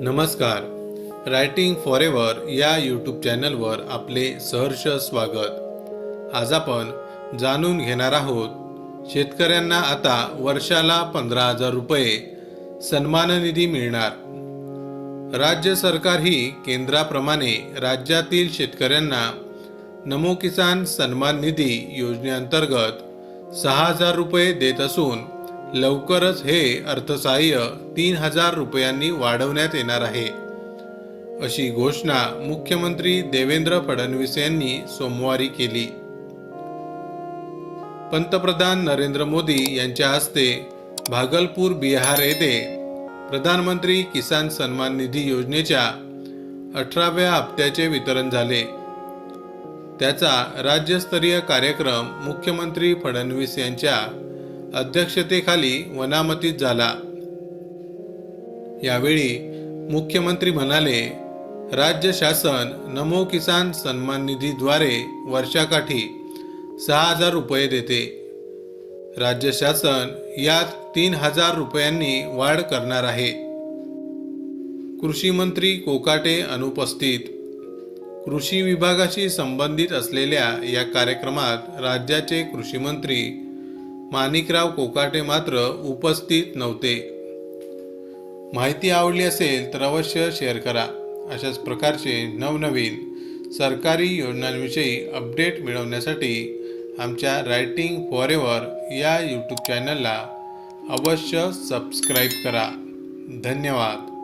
नमस्कार. Writing for ever या YouTube चॅनलवर आपले सहर्ष स्वागत. आज आपण जाणून घेणार आहोत शेतकऱ्यांना आता वर्षाला पंधरा हजार रुपये सन्मान निधी मिळणार. राज्य सरकार ही केंद्राप्रमाणे राज्यातील शेतकऱ्यांना नमो किसान सन्मान निधी योजनेअंतर्गत सहा हजार रुपये देत असून लवकरच हे अर्थसहाय्य तीन हजार रुपयांनी वाढवण्यात येणार आहे. अशी घोषणा मुख्यमंत्री देवेंद्र फडणवीस यांनी सोमवारी केली. पंतप्रधान नरेंद्र मोदी यांच्या हस्ते भागलपूर बिहार येथे प्रधानमंत्री किसान सन्मान निधी योजनेच्या अठराव्या हप्त्याचे वितरण झाले. त्याचा राज्यस्तरीय कार्यक्रम मुख्यमंत्री फडणवीस यांच्या अध्यक्षतेखाली वनामतीत झाला. यावेळी मुख्यमंत्री म्हणाले राज्य शासन नमो किसान सन्मान निधीद्वारे वर्षाकाठी सहा हजार रुपये देते. राज्य शासन यात तीन हजार रुपयांनी वाढ करणार आहे. कृषी मंत्री कोकाटे अनुपस्थित. कृषी विभागाशी संबंधित असलेल्या या कार्यक्रमात राज्याचे कृषी मंत्री माणिकराव कोकाटे मात्र उपस्थित नव्हते. माहिती आवडली असेल तर अवश्य शेअर करा. अशाच प्रकारचे नवनवीन सरकारी योजनांविषयी अपडेट मिळवण्यासाठी आमच्या रायटिंग फॉर एव्हर या यूट्यूब चॅनलला अवश्य सबस्क्राईब करा. धन्यवाद.